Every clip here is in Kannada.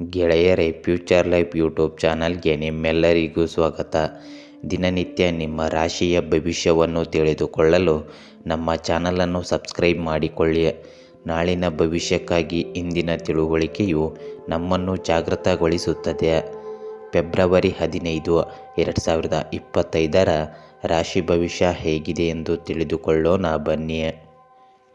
ಗೆಳೆಯರೇ, ಫ್ಯೂಚರ್ ಲೈಫ್ ಯೂಟ್ಯೂಬ್ ಚಾನಲ್ಗೆ ನಿಮ್ಮೆಲ್ಲರಿಗೂ ಸ್ವಾಗತ. ದಿನನಿತ್ಯ ನಿಮ್ಮ ರಾಶಿಯ ಭವಿಷ್ಯವನ್ನು ತಿಳಿದುಕೊಳ್ಳಲು ನಮ್ಮ ಚಾನಲನ್ನು ಸಬ್ಸ್ಕ್ರೈಬ್ ಮಾಡಿಕೊಳ್ಳಿ. ನಾಳಿನ ಭವಿಷ್ಯಕ್ಕಾಗಿ ಇಂದಿನ ತಿಳುವಳಿಕೆಯು ನಮ್ಮನ್ನು ಜಾಗೃತಗೊಳಿಸುತ್ತದೆ. ಫೆಬ್ರವರಿ ಹದಿನೈದು, ಎರಡು ಸಾವಿರದ ಇಪ್ಪತ್ತೈದರ ರಾಶಿ ಭವಿಷ್ಯ ಹೇಗಿದೆ ಎಂದು ತಿಳಿದುಕೊಳ್ಳೋಣ ಬನ್ನಿ.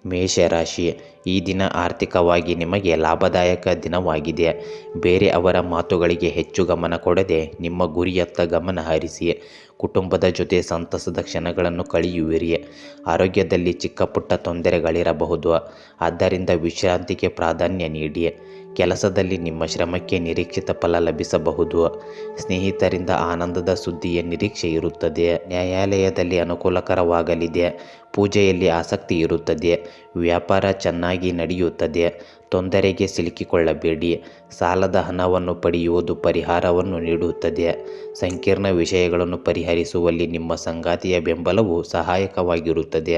ಮೇಷರಾಶಿ, ಈ ದಿನ ಆರ್ಥಿಕವಾಗಿ ನಿಮಗೆ ಲಾಭದಾಯಕ ದಿನವಾಗಿದೆ. ಬೇರೆ ಅವರ ಮಾತುಗಳಿಗೆ ಹೆಚ್ಚು ಗಮನ ಕೊಡದೆ ನಿಮ್ಮ ಗುರಿಯತ್ತ ಗಮನ ಹರಿಸಿ. ಕುಟುಂಬದ ಜೊತೆ ಸಂತಸದ ಕ್ಷಣಗಳನ್ನು ಕಳೆಯುವಿರಿ. ಆರೋಗ್ಯದಲ್ಲಿ ಚಿಕ್ಕ ಪುಟ್ಟ ತೊಂದರೆಗಳಿರಬಹುದು. ಆದ್ದರಿಂದ ವಿಶ್ರಾಂತಿಗೆ ಪ್ರಾಧಾನ್ಯ ನೀಡಿ. ಕೆಲಸದಲ್ಲಿ ನಿಮ್ಮ ಶ್ರಮಕ್ಕೆ ನಿರೀಕ್ಷಿತ ಫಲ ಲಭಿಸಬಹುದು. ಸ್ನೇಹಿತರಿಂದ ಆನಂದದ ಸುದ್ದಿಯ ನಿರೀಕ್ಷೆ ಇರುತ್ತದೆ. ನ್ಯಾಯಾಲಯದಲ್ಲಿ ಅನುಕೂಲಕರವಾಗಲಿದೆ. ಪೂಜೆಯಲ್ಲಿ ಆಸಕ್ತಿ ಇರುತ್ತದೆ. ವ್ಯಾಪಾರ ಚೆನ್ನಾಗಿ ನಡೆಯುತ್ತದೆ. ತೊಂದರೆಗೆ ಸಿಲುಕಿಕೊಳ್ಳಬೇಡಿ. ಸಾಲದ ಹಣವನ್ನು ಪಡೆಯುವುದು ಪರಿಹಾರವನ್ನು ನೀಡುತ್ತದೆ. ಸಂಕೀರ್ಣ ವಿಷಯಗಳನ್ನು ಪರಿಹರಿಸುವಲ್ಲಿ ನಿಮ್ಮ ಸಂಗಾತಿಯ ಬೆಂಬಲವು ಸಹಾಯಕವಾಗಿರುತ್ತದೆ.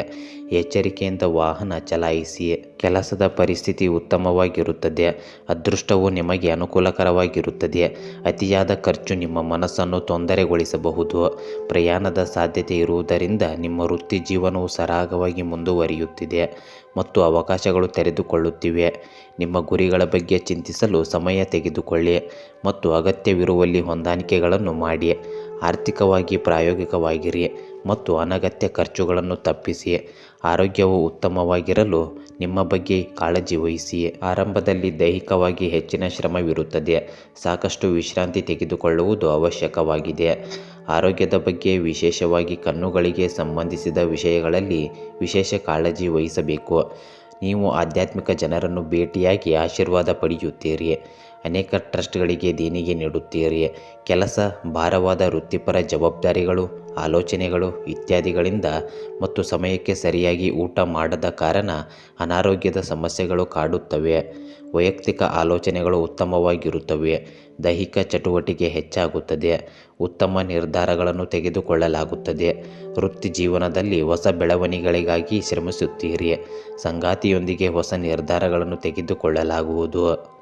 ಎಚ್ಚರಿಕೆಯಿಂದ ವಾಹನ ಚಲಾಯಿಸಿ. ಕೆಲಸದ ಪರಿಸ್ಥಿತಿ ಉತ್ತಮವಾಗಿರುತ್ತದೆ. ಅದೃಷ್ಟವು ನಿಮಗೆ ಅನುಕೂಲಕರವಾಗಿರುತ್ತದೆ. ಅತಿಯಾದ ಖರ್ಚು ನಿಮ್ಮ ಮನಸ್ಸನ್ನು ತೊಂದರೆಗೊಳಿಸಬಹುದು. ಪ್ರಯಾಣದ ಸಾಧ್ಯತೆ ಇರುವುದರಿಂದ ನಿಮ್ಮ ವೃತ್ತಿ ಜೀವನವು ಸರಾಗವಾಗಿ ಮುಂದುವರಿಯುತ್ತಿದೆ. ಮತ್ತು ಅವಕಾಶಗಳು ತೆರೆದುಕೊಳ್ಳುತ್ತಿವೆ. ನಿಮ್ಮ ಗುರಿಗಳ ಬಗ್ಗೆ ಚಿಂತಿಸಲು ಸಮಯ ತೆಗೆದುಕೊಳ್ಳಿ ಮತ್ತು ಅಗತ್ಯವಿರುವಲ್ಲಿ ಹೊಂದಾಣಿಕೆಗಳನ್ನು ಮಾಡಿ. ಆರ್ಥಿಕವಾಗಿ ಪ್ರಾಯೋಗಿಕವಾಗಿರಿ ಮತ್ತು ಅನಗತ್ಯ ಖರ್ಚುಗಳನ್ನು ತಪ್ಪಿಸಿ. ಆರೋಗ್ಯವು ಉತ್ತಮವಾಗಿರಲು ನಿಮ್ಮ ಬಗ್ಗೆ ಕಾಳಜಿ ವಹಿಸಿ. ಆರಂಭದಲ್ಲಿ ದೈಹಿಕವಾಗಿ ಹೆಚ್ಚಿನ ಶ್ರಮವಿರುತ್ತದೆ. ಸಾಕಷ್ಟು ವಿಶ್ರಾಂತಿ ತೆಗೆದುಕೊಳ್ಳುವುದು ಅವಶ್ಯಕವಾಗಿದೆ. ಆರೋಗ್ಯದ ಬಗ್ಗೆ ವಿಶೇಷವಾಗಿ ಕಣ್ಣುಗಳಿಗೆ ಸಂಬಂಧಿಸಿದ ವಿಷಯಗಳಲ್ಲಿ ವಿಶೇಷ ಕಾಳಜಿ ವಹಿಸಬೇಕು. ನೀವು ಆಧ್ಯಾತ್ಮಿಕ ಜನರನ್ನು ಭೇಟಿಯಾಗಿ ಆಶೀರ್ವಾದ ಪಡೆಯುತ್ತೀರಿ. ಅನೇಕ ಟ್ರಸ್ಟ್ಗಳಿಗೆ ದೇಣಿಗೆ ನೀಡುತ್ತೀರಿ. ಕೆಲಸ, ಭಾರವಾದ ವೃತ್ತಿಪರ ಜವಾಬ್ದಾರಿಗಳು, ಆಲೋಚನೆಗಳು ಇತ್ಯಾದಿಗಳಿಂದ ಮತ್ತು ಸಮಯಕ್ಕೆ ಸರಿಯಾಗಿ ಊಟ ಮಾಡದ ಕಾರಣ ಅನಾರೋಗ್ಯದ ಸಮಸ್ಯೆಗಳು ಕಾಡುತ್ತವೆ. ವೈಯಕ್ತಿಕ ಆಲೋಚನೆಗಳು ಉತ್ತಮವಾಗಿರುತ್ತವೆ. ದೈಹಿಕ ಚಟುವಟಿಕೆ ಹೆಚ್ಚಾಗುತ್ತದೆ. ಉತ್ತಮ ನಿರ್ಧಾರಗಳನ್ನು ತೆಗೆದುಕೊಳ್ಳಲಾಗುತ್ತದೆ. ವೃತ್ತಿ ಜೀವನದಲ್ಲಿ ಹೊಸ ಬೆಳವಣಿಗೆಗಳಿಗಾಗಿ ಶ್ರಮಿಸುತ್ತೀರಿ. ಸಂಗಾತಿಯೊಂದಿಗೆ ಹೊಸ ನಿರ್ಧಾರಗಳನ್ನು ತೆಗೆದುಕೊಳ್ಳಲಾಗುವುದು.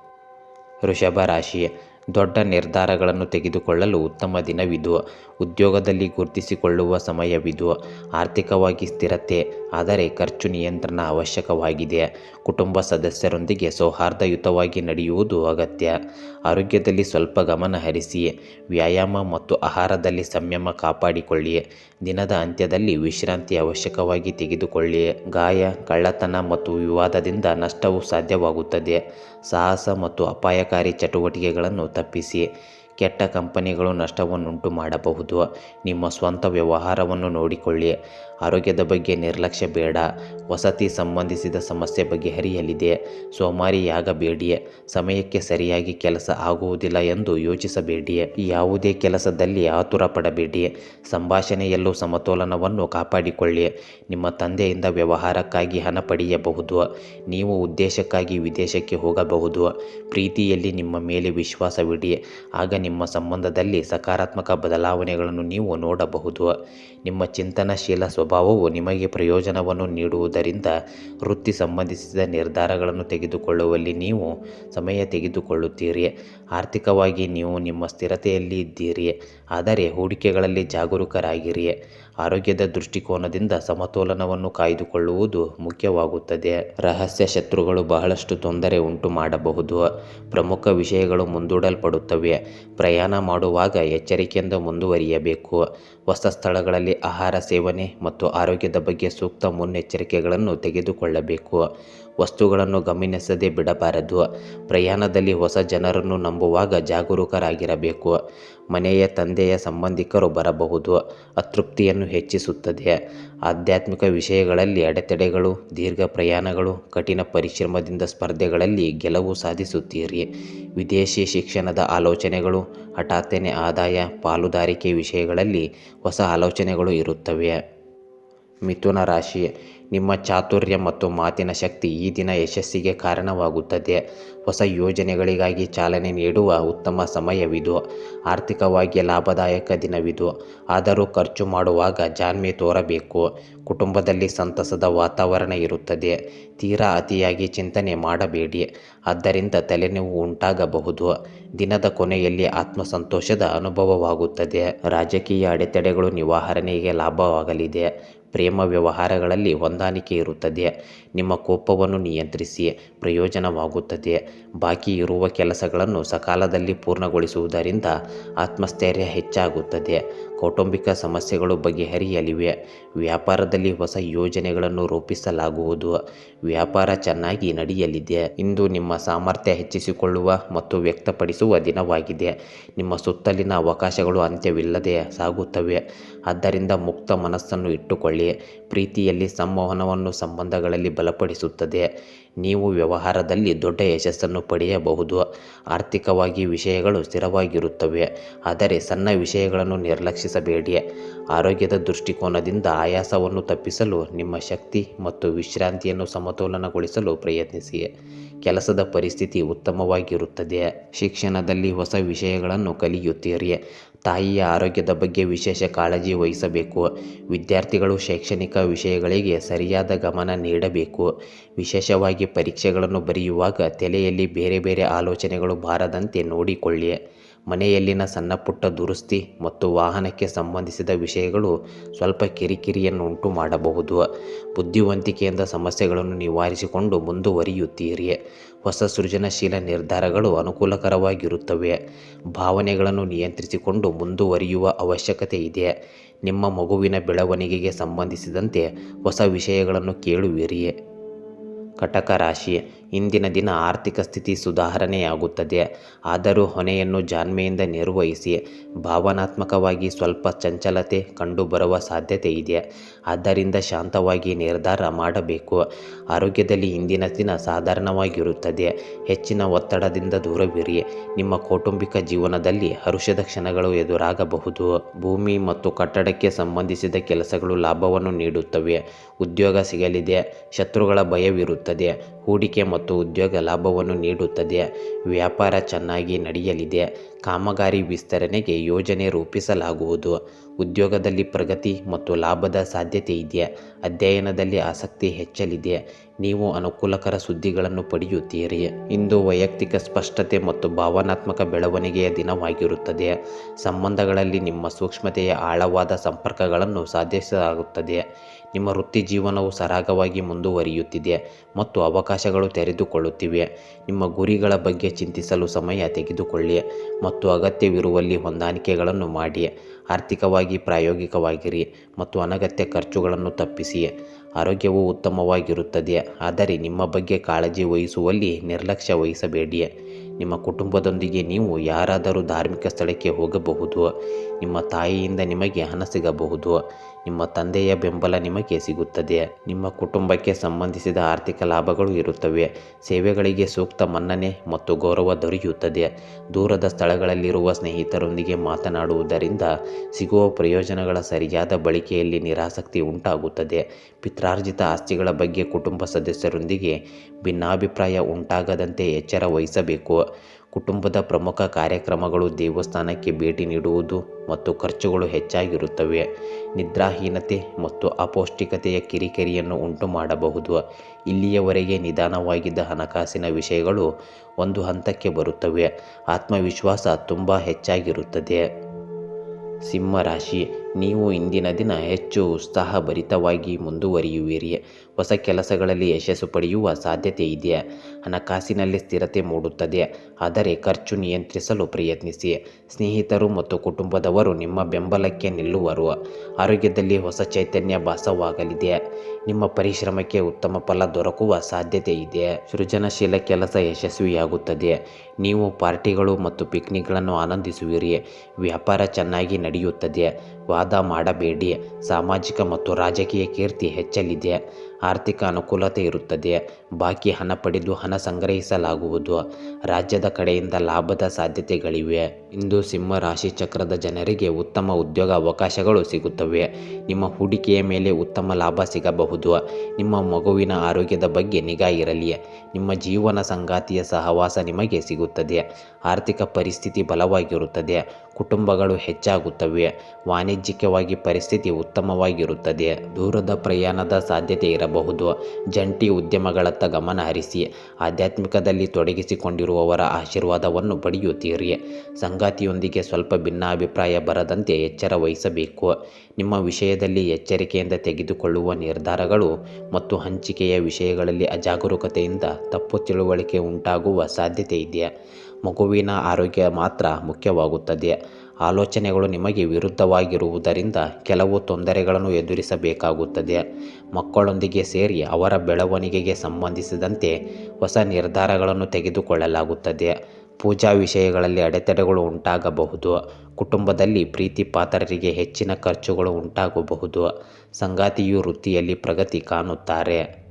ವೃಷಭ ರಾಶಿ ದೊಡ್ಡ ನಿರ್ಧಾರಗಳನ್ನು ತೆಗೆದುಕೊಳ್ಳಲು ಉತ್ತಮ ದಿನವಿದು. ಉದ್ಯೋಗದಲ್ಲಿ ಗುರುತಿಸಿಕೊಳ್ಳುವ ಸಮಯವಿದು. ಆರ್ಥಿಕವಾಗಿ ಸ್ಥಿರತೆ, ಆದರೆ ಖರ್ಚು ನಿಯಂತ್ರಣ ಅವಶ್ಯಕವಾಗಿದೆ. ಕುಟುಂಬ ಸದಸ್ಯರೊಂದಿಗೆ ಸೌಹಾರ್ದಯುತವಾಗಿ ನಡೆಯುವುದು ಅಗತ್ಯ. ಆರೋಗ್ಯದಲ್ಲಿ ಸ್ವಲ್ಪ ಗಮನ ಹರಿಸಿ, ವ್ಯಾಯಾಮ ಮತ್ತು ಆಹಾರದಲ್ಲಿ ಸಂಯಮ ಕಾಪಾಡಿಕೊಳ್ಳಿ. ದಿನದ ಅಂತ್ಯದಲ್ಲಿ ವಿಶ್ರಾಂತಿ ಅವಶ್ಯಕವಾಗಿ ತೆಗೆದುಕೊಳ್ಳಿ. ಗಾಯ, ಕಳ್ಳತನ ಮತ್ತು ವಿವಾದದಿಂದ ನಷ್ಟವು ಸಾಧ್ಯವಾಗುತ್ತದೆ. ಸಾಹಸ ಮತ್ತು ಅಪಾಯಕಾರಿ ಚಟುವಟಿಕೆಗಳನ್ನು ತಪ್ಪಿಸಿ. ಕೆಟ್ಟ ಕಂಪನಿಗಳು ನಷ್ಟವನ್ನುಂಟು ಮಾಡಬಹುದು. ನಿಮ್ಮ ಸ್ವಂತ ವ್ಯವಹಾರವನ್ನು ನೋಡಿಕೊಳ್ಳಿ. ಆರೋಗ್ಯದ ಬಗ್ಗೆ ನಿರ್ಲಕ್ಷ್ಯ ಬೇಡ. ವಸತಿ ಸಂಬಂಧಿಸಿದ ಸಮಸ್ಯೆ ಬಗೆಹರಿಯಲಿದೆ ಸೋಮಾರಿಯಾಗಬೇಡಿ. ಸಮಯಕ್ಕೆ ಸರಿಯಾಗಿ ಕೆಲಸ ಆಗುವುದಿಲ್ಲ ಎಂದು ಯೋಚಿಸಬೇಡಿ. ಯಾವುದೇ ಕೆಲಸದಲ್ಲಿ ಆತುರ ಪಡಬೇಡಿ ಸಂಭಾಷಣೆಯಲ್ಲೂ ಸಮತೋಲನವನ್ನು ಕಾಪಾಡಿಕೊಳ್ಳಿ. ನಿಮ್ಮ ತಂದೆಯಿಂದ ವ್ಯವಹಾರಕ್ಕಾಗಿ ಹಣ ಪಡೆಯಬಹುದು. ನೀವು ಉದ್ದೇಶಕ್ಕಾಗಿ ವಿದೇಶಕ್ಕೆ ಹೋಗಬಹುದು. ಪ್ರೀತಿಯಲ್ಲಿ ನಿಮ್ಮ ಮೇಲೆ ವಿಶ್ವಾಸವಿಡಿ. ಆಗ ನಿಮ್ಮ ಸಂಬಂಧದಲ್ಲಿ ಸಕಾರಾತ್ಮಕ ಬದಲಾವಣೆಗಳನ್ನು ನೀವು ನೋಡಬಹುದು. ನಿಮ್ಮ ಚಿಂತನಶೀಲ ಸ್ವಭಾವವು ನಿಮಗೆ ಪ್ರಯೋಜನವನ್ನು ನೀಡುವುದರಿಂದ ವೃತ್ತಿ ಸಂಬಂಧಿಸಿದ ನಿರ್ಧಾರಗಳನ್ನು ತೆಗೆದುಕೊಳ್ಳುವಲ್ಲಿ ನೀವು ಸಮಯ ತೆಗೆದುಕೊಳ್ಳುತ್ತೀರಿ. ಆರ್ಥಿಕವಾಗಿ ನೀವು ನಿಮ್ಮ ಸ್ಥಿರತೆಯಲ್ಲಿ ಇದ್ದೀರಿ. ಆದರೆ ಹೂಡಿಕೆಗಳಲ್ಲಿ ಜಾಗರೂಕರಾಗಿರಿ. ಆರೋಗ್ಯದ ದೃಷ್ಟಿಕೋನದಿಂದ ಸಮತೋಲನವನ್ನು ಕಾಯ್ದುಕೊಳ್ಳುವುದು ಮುಖ್ಯವಾಗುತ್ತದೆ. ರಹಸ್ಯ ಶತ್ರುಗಳು ಬಹಳಷ್ಟು ತೊಂದರೆ ಉಂಟು ಮಾಡಬಹುದು. ಪ್ರಮುಖ ವಿಷಯಗಳು ಮುಂದೂಡಲ್ಪಡುತ್ತವೆ. ಪ್ರಯಾಣ ಮಾಡುವಾಗ ಎಚ್ಚರಿಕೆಯಿಂದ ಮುಂದುವರಿಯಬೇಕು. ಹೊಸ ಸ್ಥಳಗಳಲ್ಲಿ ಆಹಾರ ಸೇವನೆ ಮತ್ತು ಆರೋಗ್ಯದ ಬಗ್ಗೆ ಸೂಕ್ತ ಮುನ್ನೆಚ್ಚರಿಕೆಗಳನ್ನು ತೆಗೆದುಕೊಳ್ಳಬೇಕು. ವಸ್ತುಗಳನ್ನು ಗಮನಿಸದೆ ಬಿಡಬಾರದು. ಪ್ರಯಾಣದಲ್ಲಿ ಹೊಸ ಜನರನ್ನು ನಂಬುವಾಗ ಜಾಗರೂಕರಾಗಿರಬೇಕು. ಮನೆಯ ತಂದೆಯ ಸಂಬಂಧಿಕರು ಬರಬಹುದು. ಅತೃಪ್ತಿಯನ್ನು ಹೆಚ್ಚಿಸುತ್ತದೆ. ಆಧ್ಯಾತ್ಮಿಕ ವಿಷಯಗಳಲ್ಲಿ ಅಡೆತಡೆಗಳು, ದೀರ್ಘ ಪ್ರಯಾಣಗಳು, ಕಠಿಣ ಪರಿಶ್ರಮದಿಂದ ಸ್ಪರ್ಧೆಗಳಲ್ಲಿ ಗೆಲುವು ಸಾಧಿಸುತ್ತೀರಿ. ವಿದೇಶಿ ಶಿಕ್ಷಣದ ಆಲೋಚನೆಗಳು, ಹಠಾತ್ತನೆ ಆದಾಯ, ಪಾಲುದಾರಿಕೆ ವಿಷಯಗಳಲ್ಲಿ ಹೊಸ ಆಲೋಚನೆಗಳು ಇರುತ್ತವೆ. ಮಿಥುನ ರಾಶಿ, ನಿಮ್ಮ ಚಾತುರ್ಯ ಮತ್ತು ಮಾತಿನ ಶಕ್ತಿ ಈ ದಿನ ಯಶಸ್ಸಿಗೆ ಕಾರಣವಾಗುತ್ತದೆ. ಹೊಸ ಯೋಜನೆಗಳಿಗಾಗಿ ಚಾಲನೆ ನೀಡುವ ಉತ್ತಮ ಸಮಯವಿದು. ಆರ್ಥಿಕವಾಗಿ ಲಾಭದಾಯಕ ದಿನವಿದು. ಆದರೂ ಖರ್ಚು ಮಾಡುವಾಗ ಜಾಣ್ಮೆ ತೋರಬೇಕು. ಕುಟುಂಬದಲ್ಲಿ ಸಂತಸದ ವಾತಾವರಣ ಇರುತ್ತದೆ. ತೀರಾ ಅತಿಯಾಗಿ ಚಿಂತನೆ ಮಾಡಬೇಡಿ. ಆದ್ದರಿಂದ ತಲೆನೋವು ಉಂಟಾಗಬಹುದು. ದಿನದ ಕೊನೆಯಲ್ಲಿ ಆತ್ಮಸಂತೋಷದ ಅನುಭವವಾಗುತ್ತದೆ. ರಾಜಕೀಯ ಅಡೆತಡೆಗಳು ನಿವಾರಣೆಗೆ ಲಾಭವಾಗಲಿದೆ. ಪ್ರೇಮ ವ್ಯವಹಾರಗಳಲ್ಲಿ ಹೊಂದಾಣಿಕೆ ಇರುತ್ತದೆ. ನಿಮ್ಮ ಕೋಪವನ್ನು ನಿಯಂತ್ರಿಸಿ. ಪ್ರಯೋಜನವಾಗುತ್ತದೆ. ಬಾಕಿ ಇರುವ ಕೆಲಸಗಳನ್ನು ಸಕಾಲದಲ್ಲಿ ಪೂರ್ಣಗೊಳಿಸುವುದರಿಂದ ಆತ್ಮಸ್ಥೈರ್ಯ ಹೆಚ್ಚಾಗುತ್ತದೆ. ಕೌಟುಂಬಿಕ ಸಮಸ್ಯೆಗಳು ಬಗೆಹರಿಯಲಿವೆ. ವ್ಯಾಪಾರದಲ್ಲಿ ಹೊಸ ಯೋಜನೆಗಳನ್ನು ರೂಪಿಸಲಾಗುವುದು. ವ್ಯಾಪಾರ ಚೆನ್ನಾಗಿ ನಡೆಯಲಿದೆ. ಇಂದು ನಿಮ್ಮ ಸಾಮರ್ಥ್ಯ ಹೆಚ್ಚಿಸಿಕೊಳ್ಳುವ ಮತ್ತು ವ್ಯಕ್ತಪಡಿಸುವ ದಿನವಾಗಿದೆ. ನಿಮ್ಮ ಸುತ್ತಲಿನ ಅವಕಾಶಗಳು ಅಂತ್ಯವಿಲ್ಲದೆ ಸಾಗುತ್ತವೆ. ಆದ್ದರಿಂದ ಮುಕ್ತ ಮನಸ್ಸನ್ನು ಇಟ್ಟುಕೊಳ್ಳಿ. ಪ್ರೀತಿಯಲ್ಲಿ ಸಂವಹನವನ್ನು ಸಂಬಂಧಗಳಲ್ಲಿ ಬಲಪಡಿಸುತ್ತದೆ. ನೀವು ವ್ಯವಹಾರದಲ್ಲಿ ದೊಡ್ಡ ಯಶಸ್ಸನ್ನು ಪಡೆಯಬಹುದು. ಆರ್ಥಿಕವಾಗಿ ವಿಷಯಗಳು ಸ್ಥಿರವಾಗಿರುತ್ತವೆ. ಆದರೆ ಸಣ್ಣ ವಿಷಯಗಳನ್ನು ನಿರ್ಲಕ್ಷಿಸಬೇಡಿ. ಆರೋಗ್ಯದ ದೃಷ್ಟಿಕೋನದಿಂದ ಆಯಾಸವನ್ನು ತಪ್ಪಿಸಲು ನಿಮ್ಮ ಶಕ್ತಿ ಮತ್ತು ವಿಶ್ರಾಂತಿಯನ್ನು ಸಮತೋಲನಗೊಳಿಸಲು ಪ್ರಯತ್ನಿಸಿ. ಕೆಲಸದ ಪರಿಸ್ಥಿತಿ ಉತ್ತಮವಾಗಿರುತ್ತದೆ. ಶಿಕ್ಷಣದಲ್ಲಿ ಹೊಸ ವಿಷಯಗಳನ್ನು ಕಲಿಯುತ್ತೀರಿ. ತಾಯಿಯ ಆರೋಗ್ಯದ ಬಗ್ಗೆ ವಿಶೇಷ ಕಾಳಜಿ ವಹಿಸಬೇಕು. ವಿದ್ಯಾರ್ಥಿಗಳು ಶೈಕ್ಷಣಿಕ ವಿಷಯಗಳಿಗೆ ಸರಿಯಾದ ಗಮನ ನೀಡಬೇಕು. ವಿಶೇಷವಾಗಿ ಪರೀಕ್ಷೆಗಳನ್ನು ಬರೆಯುವಾಗ ತಲೆಯಲ್ಲಿ ಬೇರೆ ಬೇರೆ ಆಲೋಚನೆಗಳು ಬಾರದಂತೆ ನೋಡಿಕೊಳ್ಳಿ. ಮನೆಯಲ್ಲಿನ ಸಣ್ಣ ಪುಟ್ಟ ದುರಸ್ತಿ ಮತ್ತು ವಾಹನಕ್ಕೆ ಸಂಬಂಧಿಸಿದ ವಿಷಯಗಳು ಸ್ವಲ್ಪ ಕಿರಿಕಿರಿಯನ್ನು ಉಂಟು ಮಾಡಬಹುದು. ಬುದ್ಧಿವಂತಿಕೆಯಿಂದ ಸಮಸ್ಯೆಗಳನ್ನು ನಿವಾರಿಸಿಕೊಂಡು ಮುಂದುವರಿಯುತ್ತೀರಿ. ಹೊಸ ಸೃಜನಶೀಲ ನಿರ್ಧಾರಗಳು ಅನುಕೂಲಕರವಾಗಿರುತ್ತವೆ. ಭಾವನೆಗಳನ್ನು ನಿಯಂತ್ರಿಸಿಕೊಂಡು ಮುಂದುವರಿಯುವ ಅವಶ್ಯಕತೆ ಇದೆ. ನಿಮ್ಮ ಮಗುವಿನ ಬೆಳವಣಿಗೆಗೆ ಸಂಬಂಧಿಸಿದಂತೆ ಹೊಸ ವಿಷಯಗಳನ್ನು ಕೇಳುವಿರಿ. ಕಟಕ ರಾಶಿ. ಇಂದಿನ ದಿನ ಆರ್ಥಿಕ ಸ್ಥಿತಿ ಸುಧಾರಣೆಯಾಗುತ್ತದೆ. ಆದರೂ ಹೊಣೆಯನ್ನು ಜಾಣ್ಮೆಯಿಂದ ನಿರ್ವಹಿಸಿ, ಭಾವನಾತ್ಮಕವಾಗಿ ಸ್ವಲ್ಪ ಚಂಚಲತೆ ಕಂಡುಬರುವ ಸಾಧ್ಯತೆ ಇದೆ. ಆದ್ದರಿಂದ ಶಾಂತವಾಗಿ ನಿರ್ಧಾರ ಮಾಡಬೇಕು. ಆರೋಗ್ಯದಲ್ಲಿ ಇಂದಿನ ದಿನ ಸಾಧಾರಣವಾಗಿರುತ್ತದೆ. ಹೆಚ್ಚಿನ ಒತ್ತಡದಿಂದ ದೂರವಿರಿ. ನಿಮ್ಮ ಕೌಟುಂಬಿಕ ಜೀವನದಲ್ಲಿ ಹರುಷದ ಕ್ಷಣಗಳು ಎದುರಾಗಬಹುದು. ಭೂಮಿ ಮತ್ತು ಕಟ್ಟಡಕ್ಕೆ ಸಂಬಂಧಿಸಿದ ಕೆಲಸಗಳು ಲಾಭವನ್ನು ನೀಡುತ್ತವೆ. ಉದ್ಯೋಗ ಸಿಗಲಿದೆ. ಶತ್ರುಗಳ ಭಯವಿರುತ್ತದೆ. ಹೂಡಿಕೆ ಮತ್ತು ಉದ್ಯೋಗ ಲಾಭವನ್ನು ನೀಡುತ್ತದೆ. ವ್ಯಾಪಾರ ಚೆನ್ನಾಗಿ ನಡೆಯಲಿದೆ. ಕಾಮಗಾರಿ ವಿಸ್ತರಣೆಗೆ ಯೋಜನೆ ರೂಪಿಸಲಾಗುವುದು. ಉದ್ಯೋಗದಲ್ಲಿ ಪ್ರಗತಿ ಮತ್ತು ಲಾಭದ ಸಾಧ್ಯತೆ ಇದೆ. ಅಧ್ಯಯನದಲ್ಲಿ ಆಸಕ್ತಿ ಹೆಚ್ಚಲಿದೆ. ನೀವು ಅನುಕೂಲಕರ ಸುದ್ದಿಗಳನ್ನು ಪಡೆಯುತ್ತೀರಿ. ಇಂದು ವೈಯಕ್ತಿಕ ಸ್ಪಷ್ಟತೆ ಮತ್ತು ಭಾವನಾತ್ಮಕ ಬೆಳವಣಿಗೆಯ ದಿನವಾಗಿರುತ್ತದೆ. ಸಂಬಂಧಗಳಲ್ಲಿ ನಿಮ್ಮ ಸೂಕ್ಷ್ಮತೆಯ ಆಳವಾದ ಸಂಪರ್ಕಗಳನ್ನು ಸಾಧಿಸಲಾಗುತ್ತದೆ. ನಿಮ್ಮ ವೃತ್ತಿ ಜೀವನವು ಸರಾಗವಾಗಿ ಮುಂದುವರಿಯುತ್ತಿದೆ ಮತ್ತು ಅವಕಾಶಗಳು ತೆರೆದುಕೊಳ್ಳುತ್ತಿವೆ. ನಿಮ್ಮ ಗುರಿಗಳ ಬಗ್ಗೆ ಚಿಂತಿಸಲು ಸಮಯ ತೆಗೆದುಕೊಳ್ಳಿ ಮತ್ತು ಅಗತ್ಯವಿರುವಲ್ಲಿ ಹೊಂದಾಣಿಕೆಗಳನ್ನು ಮಾಡಿ. ಆರ್ಥಿಕವಾಗಿ ಪ್ರಾಯೋಗಿಕವಾಗಿರಿ ಮತ್ತು ಅನಗತ್ಯ ಖರ್ಚುಗಳನ್ನು ತಪ್ಪಿಸಿ. ಆರೋಗ್ಯವು ಉತ್ತಮವಾಗಿರುತ್ತದೆ, ಆದರೆ ನಿಮ್ಮ ಬಗ್ಗೆ ಕಾಳಜಿ ವಹಿಸುವಲ್ಲಿ ನಿರ್ಲಕ್ಷ್ಯ ವಹಿಸಬೇಡಿ. ನಿಮ್ಮ ಕುಟುಂಬದೊಂದಿಗೆ ನೀವು ಯಾರಾದರೂ ಧಾರ್ಮಿಕ ಸ್ಥಳಕ್ಕೆ ಹೋಗಬಹುದು. ನಿಮ್ಮ ತಾಯಿಯಿಂದ ನಿಮಗೆ ಹಣ ಸಿಗಬಹುದು. ನಿಮ್ಮ ತಂದೆಯ ಬೆಂಬಲ ನಿಮಗೆ ಸಿಗುತ್ತದೆ. ನಿಮ್ಮ ಕುಟುಂಬಕ್ಕೆ ಸಂಬಂಧಿಸಿದ ಆರ್ಥಿಕ ಲಾಭಗಳು ಇರುತ್ತವೆ. ಸೇವೆಗಳಿಗೆ ಸೂಕ್ತ ಮನ್ನಣೆ ಮತ್ತು ಗೌರವ ದೊರೆಯುತ್ತದೆ. ದೂರದ ಸ್ಥಳಗಳಲ್ಲಿರುವ ಸ್ನೇಹಿತರೊಂದಿಗೆ ಮಾತನಾಡುವುದರಿಂದ ಸಿಗುವ ಪ್ರಯೋಜನಗಳ ಸರಿಯಾದ ಬಳಕೆಯಲ್ಲಿ ನಿರಾಸಕ್ತಿ ಉಂಟಾಗುತ್ತದೆ. ಪಿತ್ರಾರ್ಜಿತ ಆಸ್ತಿಗಳ ಬಗ್ಗೆ ಕುಟುಂಬ ಸದಸ್ಯರೊಂದಿಗೆ ಭಿನ್ನಾಭಿಪ್ರಾಯ ಉಂಟಾಗದಂತೆ ಎಚ್ಚರ ವಹಿಸಬೇಕು. ಕುಟುಂಬದ ಪ್ರಮುಖ ಕಾರ್ಯಕ್ರಮಗಳು ದೇವಸ್ಥಾನಕ್ಕೆ ಭೇಟಿ ನೀಡುವುದು ಮತ್ತು ಖರ್ಚುಗಳು ಹೆಚ್ಚಾಗಿರುತ್ತವೆ. ನಿದ್ರಾಹೀನತೆ ಮತ್ತು ಅಪೌಷ್ಟಿಕತೆಯ ಕಿರಿಕಿರಿಯನ್ನು ಉಂಟು ಮಾಡಬಹುದು. ಇಲ್ಲಿಯವರೆಗೆ ನಿಧಾನವಾಗಿದ್ದ ಹಣಕಾಸಿನ ವಿಷಯಗಳು ಒಂದು ಹಂತಕ್ಕೆ ಬರುತ್ತವೆ. ಆತ್ಮವಿಶ್ವಾಸ ತುಂಬ ಹೆಚ್ಚಾಗಿರುತ್ತದೆ. ಸಿಂಹ ರಾಶಿ ನೀವು ಇಂದಿನ ದಿನ ಹೆಚ್ಚು ಉತ್ಸಾಹಭರಿತವಾಗಿ ಮುಂದುವರಿಯುವಿರಿ. ಹೊಸ ಕೆಲಸಗಳಲ್ಲಿ ಯಶಸ್ಸು ಪಡೆಯುವ ಸಾಧ್ಯತೆ ಇದೆ ಹಣಕಾಸಿನಲ್ಲಿ ಸ್ಥಿರತೆ ಮೂಡುತ್ತದೆ. ಆದರೆ ಖರ್ಚು ನಿಯಂತ್ರಿಸಲು ಪ್ರಯತ್ನಿಸಿ. ಸ್ನೇಹಿತರು ಮತ್ತು ಕುಟುಂಬದವರು ನಿಮ್ಮ ಬೆಂಬಲಕ್ಕೆ ನಿಲ್ಲುವರು. ಆರೋಗ್ಯದಲ್ಲಿ ಹೊಸ ಚೈತನ್ಯ ಭಾಸವಾಗಲಿದೆ. ನಿಮ್ಮ ಪರಿಶ್ರಮಕ್ಕೆ ಉತ್ತಮ ಫಲ ದೊರಕುವ ಸಾಧ್ಯತೆ ಇದೆ. ಸೃಜನಶೀಲ ಕೆಲಸ ಯಶಸ್ವಿಯಾಗುತ್ತದೆ. ನೀವು ಪಾರ್ಟಿಗಳು ಮತ್ತು ಪಿಕ್ನಿಕ್ಗಳನ್ನು ಆನಂದಿಸುವಿರಿ. ವ್ಯಾಪಾರ ಚೆನ್ನಾಗಿ ನಡೆಯುತ್ತದೆ. ವಾದ ಮಾಡಬೇಡಿ. ಸಾಮಾಜಿಕ ಮತ್ತು ರಾಜಕೀಯ ಕೀರ್ತಿ ಹೆಚ್ಚಲಿದೆ. ಆರ್ಥಿಕ ಅನುಕೂಲತೆ ಇರುತ್ತದೆ. ಬಾಕಿ ಹಣ ಪಡೆದು ಹಣ ಸಂಗ್ರಹಿಸಲಾಗುವುದು. ರಾಜ್ಯದ ಕಡೆಯಿಂದ ಲಾಭದ ಸಾಧ್ಯತೆಗಳಿವೆ. ಇಂದು ಸಿಂಹ ರಾಶಿ ಚಕ್ರದ ಜನರಿಗೆ ಉತ್ತಮ ಉದ್ಯೋಗ ಅವಕಾಶಗಳು ಸಿಗುತ್ತವೆ. ನಿಮ್ಮ ಹೂಡಿಕೆಯ ಮೇಲೆ ಉತ್ತಮ ಲಾಭ ಸಿಗಬಹುದು. ನಿಮ್ಮ ಮಗುವಿನ ಆರೋಗ್ಯದ ಬಗ್ಗೆ ನಿಗಾ ಇರಲಿ. ನಿಮ್ಮ ಜೀವನ ಸಂಗಾತಿಯ ಸಹವಾಸ ನಿಮಗೆ ಸಿಗುತ್ತದೆ. ಆರ್ಥಿಕ ಪರಿಸ್ಥಿತಿ ಬಲವಾಗಿರುತ್ತದೆ. ಕುಟುಂಬಗಳು ಹೆಚ್ಚಾಗುತ್ತವೆ. ವಾಣಿಜ್ಯಿಕವಾಗಿ ಪರಿಸ್ಥಿತಿ ಉತ್ತಮವಾಗಿರುತ್ತದೆ. ದೂರದ ಪ್ರಯಾಣದ ಸಾಧ್ಯತೆ ಇರಬಹುದು. ಜಂಟಿ ಉದ್ಯಮಗಳತ್ತ ಗಮನ ಹರಿಸಿ, ಆಧ್ಯಾತ್ಮಿಕದಲ್ಲಿ ತೊಡಗಿಸಿಕೊಂಡಿರುವವರ ಆಶೀರ್ವಾದವನ್ನು ಪಡೆಯುತ್ತೀರಿ. ಸಂಗಾತಿಯೊಂದಿಗೆ ಸ್ವಲ್ಪ ಭಿನ್ನಾಭಿಪ್ರಾಯ ಬರದಂತೆ ಎಚ್ಚರ ವಹಿಸಬೇಕು. ನಿಮ್ಮ ವಿಷಯದಲ್ಲಿ ಎಚ್ಚರಿಕೆಯಿಂದ ತೆಗೆದುಕೊಳ್ಳುವ ನಿರ್ಧಾರಗಳು ಮತ್ತು ಹಂಚಿಕೆಯ ವಿಷಯಗಳಲ್ಲಿ ಅಜಾಗರೂಕತೆಯಿಂದ ತಪ್ಪು ತಿಳುವಳಿಕೆ ಉಂಟಾಗುವ ಸಾಧ್ಯತೆ ಇದೆ. ಮಗುವಿನ ಆರೋಗ್ಯ ಮಾತ್ರ ಮುಖ್ಯವಾಗುತ್ತದೆ. ಆಲೋಚನೆಗಳು ನಿಮಗೆ ವಿರುದ್ಧವಾಗಿರುವುದರಿಂದ ಕೆಲವು ತೊಂದರೆಗಳನ್ನು ಎದುರಿಸಬೇಕಾಗುತ್ತದೆ. ಮಕ್ಕಳೊಂದಿಗೆ ಸೇರಿ ಅವರ ಬೆಳವಣಿಗೆಗೆ ಸಂಬಂಧಿಸಿದಂತೆ ಹೊಸ ನಿರ್ಧಾರಗಳನ್ನು ತೆಗೆದುಕೊಳ್ಳಲಾಗುತ್ತದೆ. ಪೂಜಾ ವಿಷಯಗಳಲ್ಲಿ ಅಡೆತಡೆಗಳು ಉಂಟಾಗಬಹುದು. ಕುಟುಂಬದಲ್ಲಿ ಪ್ರೀತಿ ಪಾತ್ರರಿಗೆ ಹೆಚ್ಚಿನ ಖರ್ಚುಗಳು ಉಂಟಾಗಬಹುದು. ಸಂಗಾತಿಯು ವೃತ್ತಿಯಲ್ಲಿ ಪ್ರಗತಿ ಕಾಣುತ್ತಾರೆ.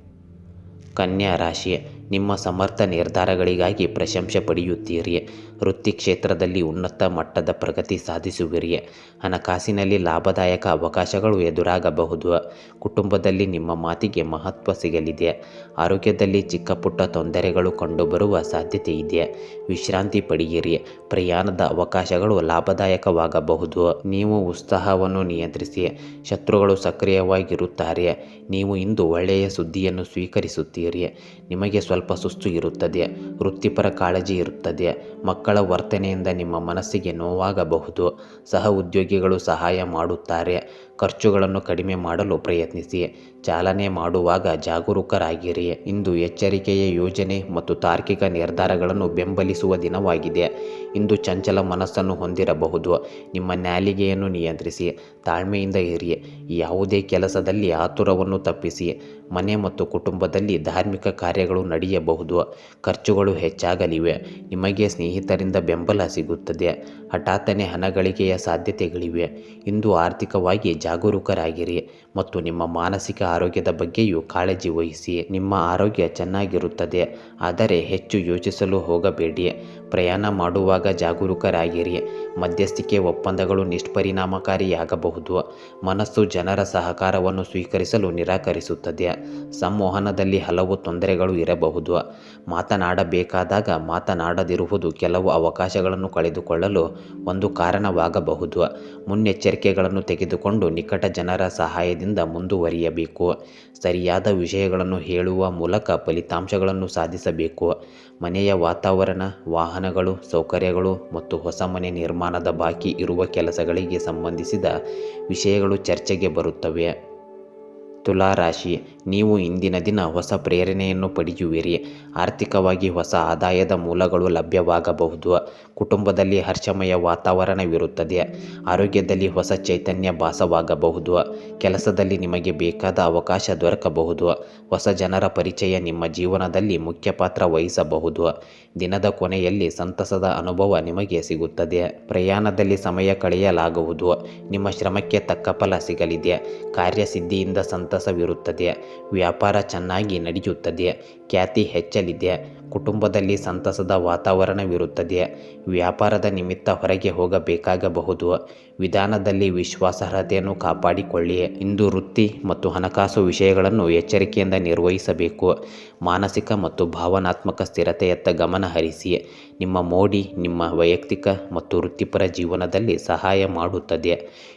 ಕನ್ಯಾ ರಾಶಿ. ನಿಮ್ಮ ಸಮರ್ಥ ನಿರ್ಧಾರಗಳಿಗಾಗಿ ಪ್ರಶಂಸೆ ಪಡೆಯುತ್ತೀರಿ. ವೃತ್ತಿ ಕ್ಷೇತ್ರದಲ್ಲಿ ಉನ್ನತ ಮಟ್ಟದ ಪ್ರಗತಿ ಸಾಧಿಸುವಿರಿ ಹಣಕಾಸಿನಲ್ಲಿ ಲಾಭದಾಯಕ ಅವಕಾಶಗಳು ಎದುರಾಗಬಹುದು. ಕುಟುಂಬದಲ್ಲಿ ನಿಮ್ಮ ಮಾತಿಗೆ ಮಹತ್ವ ಸಿಗಲಿದೆ. ಆರೋಗ್ಯದಲ್ಲಿ ಚಿಕ್ಕ ಪುಟ್ಟ ತೊಂದರೆಗಳು ಕಂಡುಬರುವ ಸಾಧ್ಯತೆ ಇದೆ. ವಿಶ್ರಾಂತಿ ಪಡೆಯಿರಿ. ಪ್ರಯಾಣದ ಅವಕಾಶಗಳು ಲಾಭದಾಯಕವಾಗಬಹುದು. ನೀವು ಉತ್ಸಾಹವನ್ನು ನಿಯಂತ್ರಿಸಿ. ಶತ್ರುಗಳು ಸಕ್ರಿಯವಾಗಿರುತ್ತಾರೆ. ನೀವು ಇಂದು ಒಳ್ಳೆಯ ಸುದ್ದಿಯನ್ನು ಸ್ವೀಕರಿಸುತ್ತೀರಿ. ನಿಮಗೆ ಸ್ವಲ್ಪ ಸುಸ್ತು ಇರುತ್ತದೆ. ವೃತ್ತಿಪರ ಕಾಳಜಿ ಇರುತ್ತದೆ. ಮಕ್ಕಳ ವರ್ತನೆಯಿಂದ ನಿಮ್ಮ ಮನಸ್ಸಿಗೆ ನೋವಾಗಬಹುದು. ಸಹ ಉದ್ಯೋಗಿಗಳು ಸಹಾಯ ಮಾಡುತ್ತಾರೆ. ಖರ್ಚುಗಳನ್ನು ಕಡಿಮೆ ಮಾಡಲು ಪ್ರಯತ್ನಿಸಿ. ಚಾಲನೆ ಮಾಡುವಾಗ ಜಾಗರೂಕರಾಗಿರಿ. ಇಂದು ಎಚ್ಚರಿಕೆಯ ಯೋಜನೆ ಮತ್ತು ತಾರ್ಕಿಕ ನಿರ್ಧಾರಗಳನ್ನು ಬೆಂಬಲಿಸುವ ದಿನವಾಗಿದೆ. ಇಂದು ಚಂಚಲ ಮನಸ್ಸನ್ನು ಹೊಂದಿರಬಹುದು. ನಿಮ್ಮ ನ್ಯಾಲಿಗೆಯನ್ನು ನಿಯಂತ್ರಿಸಿ. ತಾಳ್ಮೆಯಿಂದ ಇರಿ. ಯಾವುದೇ ಕೆಲಸದಲ್ಲಿ ಆತುರವನ್ನು ತಪ್ಪಿಸಿ. ಮನೆ ಮತ್ತು ಕುಟುಂಬದಲ್ಲಿ ಧಾರ್ಮಿಕ ಕಾರ್ಯಗಳು ನಡೆಯಬಹುದು. ಖರ್ಚುಗಳು ಹೆಚ್ಚಾಗಲಿವೆ. ನಿಮಗೆ ಸ್ನೇಹಿತರಿಂದ ಬೆಂಬಲ ಸಿಗುತ್ತದೆ. ಹಠಾತ್ತನೆ ಹಣಗಳಿಕೆಯ ಸಾಧ್ಯತೆಗಳಿವೆ. ಇಂದು ಆರ್ಥಿಕವಾಗಿ ಜಾಗರೂಕರಾಗಿರಿ ಮತ್ತು ನಿಮ್ಮ ಮಾನಸಿಕ ಆರೋಗ್ಯದ ಬಗ್ಗೆಯೂ ಕಾಳಜಿ ವಹಿಸಿ. ನಿಮ್ಮ ಆರೋಗ್ಯ ಚೆನ್ನಾಗಿರುತ್ತದೆ. ಆದರೆ ಹೆಚ್ಚು ಯೋಚಿಸಲು ಹೋಗಬೇಡಿ. ಪ್ರಯಾಣ ಮಾಡುವಾಗ ಜಾಗರೂಕರಾಗಿರಿ. ಮಧ್ಯಸ್ಥಿಕೆ ಒಪ್ಪಂದಗಳು ನಿಷ್ಪರಿಣಾಮಕಾರಿಯಾಗಬಹುದು. ಮನಸ್ಸು ಜನರ ಸಹಕಾರವನ್ನು ಸ್ವೀಕರಿಸಲು ನಿರಾಕರಿಸುತ್ತದೆ. ಸಂವಹನದಲ್ಲಿ ಹಲವು ತೊಂದರೆಗಳು ಇರಬಹುದು. ಮಾತನಾಡಬೇಕಾದಾಗ ಮಾತನಾಡದಿರುವುದು ಕೆಲವು ಅವಕಾಶಗಳನ್ನು ಕಳೆದುಕೊಳ್ಳಲು ಒಂದು ಕಾರಣವಾಗಬಹುದು. ಮುನ್ನೆಚ್ಚರಿಕೆಗಳನ್ನು ತೆಗೆದುಕೊಂಡು ನಿಕಟ ಜನರ ಸಹಾಯದಿಂದ ಮುಂದುವರಿಯಬೇಕು. ಸರಿಯಾದ ವಿಷಯಗಳನ್ನು ಹೇಳುವ ಮೂಲಕ ಫಲಿತಾಂಶಗಳನ್ನು ಸಾಧಿಸಬೇಕು. ಮನೆಯ ವಾತಾವರಣ, ವಾಹನಗಳು, ಸೌಕರ್ಯಗಳು ಮತ್ತು ಹೊಸ ಮನೆ ನಿರ್ಮಾಣದ ಬಾಕಿ ಇರುವ ಕೆಲಸಗಳಿಗೆ ಸಂಬಂಧಿಸಿದ ವಿಷಯಗಳು ಚರ್ಚೆಗೆ ಬರುತ್ತವೆ. ತುಲಾ ರಾಶಿ ನೀವು ಇಂದಿನ ದಿನ ಹೊಸ ಪ್ರೇರಣೆಯನ್ನು ಪಡೆಯುವಿರಿ. ಆರ್ಥಿಕವಾಗಿ ಹೊಸ ಆದಾಯದ ಮೂಲಗಳು ಲಭ್ಯವಾಗಬಹುದು. ಕುಟುಂಬದಲ್ಲಿ ಹರ್ಷಮಯ ವಾತಾವರಣವಿರುತ್ತದೆ. ಆರೋಗ್ಯದಲ್ಲಿ ಹೊಸ ಚೈತನ್ಯ ಭಾಸವಾಗಬಹುದು. ಕೆಲಸದಲ್ಲಿ ನಿಮಗೆ ಬೇಕಾದ ಅವಕಾಶ ದೊರಕಬಹುದು. ಹೊಸ ಜನರ ಪರಿಚಯ ನಿಮ್ಮ ಜೀವನದಲ್ಲಿ ಮುಖ್ಯ ಪಾತ್ರ ವಹಿಸಬಹುದು. ದಿನದ ಕೊನೆಯಲ್ಲಿ ಸಂತಸದ ಅನುಭವ ನಿಮಗೆ ಸಿಗುತ್ತದೆ. ಪ್ರಯಾಣದಲ್ಲಿ ಸಮಯ ಕಳೆಯಲಾಗುವುದು. ನಿಮ್ಮ ಶ್ರಮಕ್ಕೆ ತಕ್ಕ ಫಲ ಸಿಗಲಿದೆ. ಕಾರ್ಯಸಿದ್ಧಿಯಿಂದ ಸಂತಸವಿರುತ್ತದೆ ವ್ಯಾಪಾರ ಚೆನ್ನಾಗಿ ನಡೆಯುತ್ತದೆ. ಖ್ಯಾತಿ ಹೆಚ್ಚಲಿದೆ. ಕುಟುಂಬದಲ್ಲಿ ಸಂತಸದ ವಾತಾವರಣವಿರುತ್ತದೆ ವ್ಯಾಪಾರದ ನಿಮಿತ್ತ ಹೊರಗೆ ಹೋಗಬೇಕಾಗಬಹುದು. ವಿಧಾನದಲ್ಲಿ ವಿಶ್ವಾಸಾರ್ಹತೆಯನ್ನು ಕಾಪಾಡಿಕೊಳ್ಳಿ ಇಂದು ವೃತ್ತಿ ಮತ್ತು ಹಣಕಾಸು ವಿಷಯಗಳನ್ನು ಎಚ್ಚರಿಕೆಯಿಂದ ನಿರ್ವಹಿಸಬೇಕು. ಮಾನಸಿಕ ಮತ್ತು ಭಾವನಾತ್ಮಕ ಸ್ಥಿರತೆಯತ್ತ ಗಮನ ಹರಿಸಿ. ನಿಮ್ಮ ಮೋಡಿ, ನಿಮ್ಮ ವೈಯಕ್ತಿಕ ಮತ್ತು ವೃತ್ತಿಪರ ಜೀವನದಲ್ಲಿ ಸಹಾಯ ಮಾಡುತ್ತದೆ.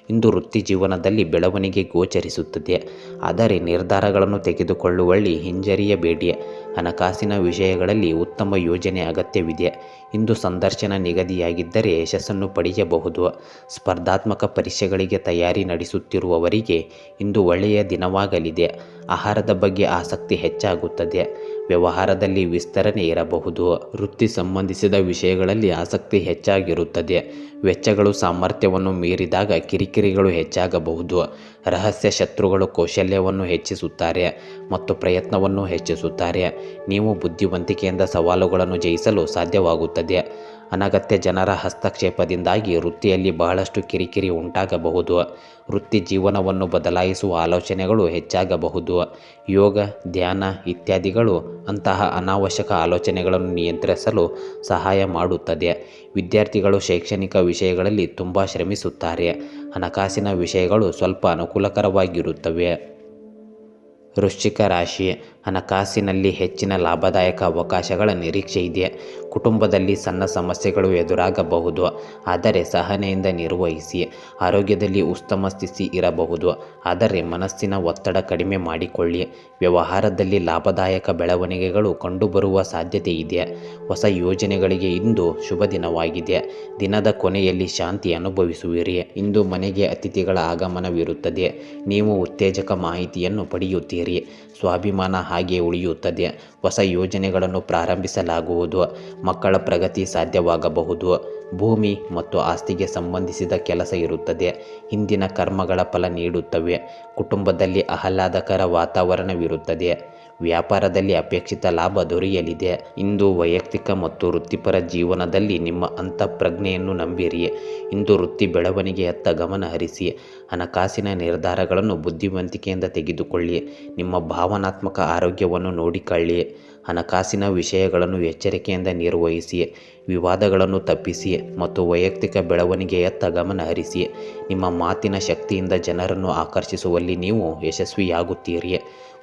ಇಂದು ವೃತ್ತಿ ಜೀವನದಲ್ಲಿ ಬೆಳವಣಿಗೆ ಗೋಚರಿಸುತ್ತದೆ. ಆದರೆ ನಿರ್ಧಾರಗಳನ್ನು ತೆಗೆದುಕೊಳ್ಳುವಲ್ಲಿ ಹಿಂಜರಿಯಬೇಡಿ. ಹಣಕಾಸಿನ ವಿಷಯಗಳಲ್ಲಿ ಉತ್ತಮ ಯೋಜನೆ ಅಗತ್ಯವಿದೆ. ಇಂದು ಸಂದರ್ಶನ ನಿಗದಿಯಾಗಿದ್ದರೆ ಯಶಸ್ಸನ್ನು ಪಡೆಯಬಹುದು. ಸ್ಪರ್ಧಾತ್ಮಕ ಪರೀಕ್ಷೆಗಳಿಗೆ ತಯಾರಿ ನಡೆಸುತ್ತಿರುವವರಿಗೆ ಇಂದು ಒಳ್ಳೆಯ ದಿನವಾಗಲಿದೆ. ಆಹಾರದ ಬಗ್ಗೆ ಆಸಕ್ತಿ ಹೆಚ್ಚಾಗುತ್ತದೆ. ವ್ಯವಹಾರದಲ್ಲಿ ವಿಸ್ತರಣೆ ಇರಬಹುದು. ವೃತ್ತಿ ಸಂಬಂಧಿಸಿದ ವಿಷಯಗಳಲ್ಲಿ ಆಸಕ್ತಿ ಹೆಚ್ಚಾಗಿರುತ್ತದೆ. ವೆಚ್ಚಗಳು ಸಾಮರ್ಥ್ಯವನ್ನು ಮೀರಿದಾಗ ಕಿರಿಕಿರಿಗಳು ಹೆಚ್ಚಾಗಬಹುದು. ರಹಸ್ಯ ಶತ್ರುಗಳು ಕೌಶಲ್ಯವನ್ನು ಹೆಚ್ಚಿಸುತ್ತಾರೆ ಮತ್ತು ಪ್ರಯತ್ನವನ್ನು ಹೆಚ್ಚಿಸುತ್ತಾರೆ. ನೀವು ಬುದ್ಧಿವಂತಿಕೆಯಿಂದ ಸವಾಲುಗಳನ್ನು ಜಯಿಸಲು ಸಾಧ್ಯವಾಗುತ್ತದೆ. ಅನಗತ್ಯ ಜನರ ಹಸ್ತಕ್ಷೇಪದಿಂದಾಗಿ ವೃತ್ತಿಯಲ್ಲಿ ಬಹಳಷ್ಟು ಕಿರಿಕಿರಿ ಉಂಟಾಗಬಹುದು. ವೃತ್ತಿ ಜೀವನವನ್ನು ಬದಲಾಯಿಸುವ ಆಲೋಚನೆಗಳು ಹೆಚ್ಚಾಗಬಹುದು. ಯೋಗ, ಧ್ಯಾನ ಇತ್ಯಾದಿಗಳು ಅಂತಹ ಅನಾವಶ್ಯಕ ಆಲೋಚನೆಗಳನ್ನು ನಿಯಂತ್ರಿಸಲು ಸಹಾಯ ಮಾಡುತ್ತದೆ. ವಿದ್ಯಾರ್ಥಿಗಳು ಶೈಕ್ಷಣಿಕ ವಿಷಯಗಳಲ್ಲಿ ತುಂಬ ಶ್ರಮಿಸುತ್ತಾರೆ. ಹಣಕಾಸಿನ ವಿಷಯಗಳು ಸ್ವಲ್ಪ ಅನುಕೂಲಕರವಾಗಿರುತ್ತವೆ. ವೃಶ್ಚಿಕ ರಾಶಿ. ಹಣಕಾಸಿನಲ್ಲಿ ಹೆಚ್ಚಿನ ಲಾಭದಾಯಕ ಅವಕಾಶಗಳ ನಿರೀಕ್ಷೆ ಇದೆ. ಕುಟುಂಬದಲ್ಲಿ ಸಣ್ಣ ಸಮಸ್ಯೆಗಳು ಎದುರಾಗಬಹುದು. ಆದರೆ ಸಹನೆಯಿಂದ ನಿರ್ವಹಿಸಿ. ಆರೋಗ್ಯದಲ್ಲಿ ಉತ್ತಮ ಸ್ಥಿತಿ ಇರಬಹುದು. ಆದರೆ ಮನಸ್ಸಿನ ಒತ್ತಡ ಕಡಿಮೆ ಮಾಡಿಕೊಳ್ಳಿ. ವ್ಯವಹಾರದಲ್ಲಿ ಲಾಭದಾಯಕ ಬೆಳವಣಿಗೆಗಳು ಕಂಡುಬರುವ ಸಾಧ್ಯತೆ ಇದೆ. ಹೊಸ ಯೋಜನೆಗಳಿಗೆ ಇಂದು ಶುಭ ದಿನವಾಗಿದೆ. ದಿನದ ಕೊನೆಯಲ್ಲಿ ಶಾಂತಿ ಅನುಭವಿಸುವಿರಿ. ಇಂದು ಮನೆಗೆ ಅತಿಥಿಗಳ ಆಗಮನವಿರುತ್ತದೆ. ನೀವು ಉತ್ತೇಜಕ ಮಾಹಿತಿಯನ್ನು ಪಡೆಯುತ್ತೀರಿ. ಸ್ವಾಭಿಮಾನ ಹಾಗೆ ಉಳಿಯುತ್ತದೆ. ಹೊಸ ಯೋಜನೆಗಳನ್ನು ಪ್ರಾರಂಭಿಸಲಾಗುವುದು. ಮಕ್ಕಳ ಪ್ರಗತಿ ಸಾಧ್ಯವಾಗಬಹುದು. ಭೂಮಿ ಮತ್ತು ಆಸ್ತಿಗೆ ಸಂಬಂಧಿಸಿದ ಕೆಲಸ ಇರುತ್ತದೆ. ಹಿಂದಿನ ಕರ್ಮಗಳ ಫಲ ನೀಡುತ್ತವೆ. ಕುಟುಂಬದಲ್ಲಿ ಆಹ್ಲಾದಕರ ವಾತಾವರಣವಿರುತ್ತದೆ. ವ್ಯಾಪಾರದಲ್ಲಿ ಅಪೇಕ್ಷಿತ ಲಾಭ ದೊರೆಯಲಿದೆ. ಇಂದು ವೈಯಕ್ತಿಕ ಮತ್ತು ವೃತ್ತಿಪರ ಜೀವನದಲ್ಲಿ ನಿಮ್ಮ ಅಂತಃಪ್ರಜ್ಞೆಯನ್ನು ನಂಬಿರಿ. ಇಂದು ವೃತ್ತಿ ಬೆಳವಣಿಗೆಯತ್ತ ಗಮನ ಹರಿಸಿ. ಹಣಕಾಸಿನ ನಿರ್ಧಾರಗಳನ್ನು ಬುದ್ಧಿವಂತಿಕೆಯಿಂದ ತೆಗೆದುಕೊಳ್ಳಿ. ನಿಮ್ಮ ಭಾವನಾತ್ಮಕ ಆರೋಗ್ಯವನ್ನು ನೋಡಿಕೊಳ್ಳಿ. ಹಣಕಾಸಿನ ವಿಷಯಗಳನ್ನು ಎಚ್ಚರಿಕೆಯಿಂದ ನಿರ್ವಹಿಸಿ. ವಿವಾದಗಳನ್ನು ತಪ್ಪಿಸಿ ಮತ್ತು ವೈಯಕ್ತಿಕ ಬೆಳವಣಿಗೆಯತ್ತ ಗಮನ ಹರಿಸಿ. ನಿಮ್ಮ ಮಾತಿನ ಶಕ್ತಿಯಿಂದ ಜನರನ್ನು ಆಕರ್ಷಿಸುವಲ್ಲಿ ನೀವು ಯಶಸ್ವಿಯಾಗುತ್ತೀರಿ.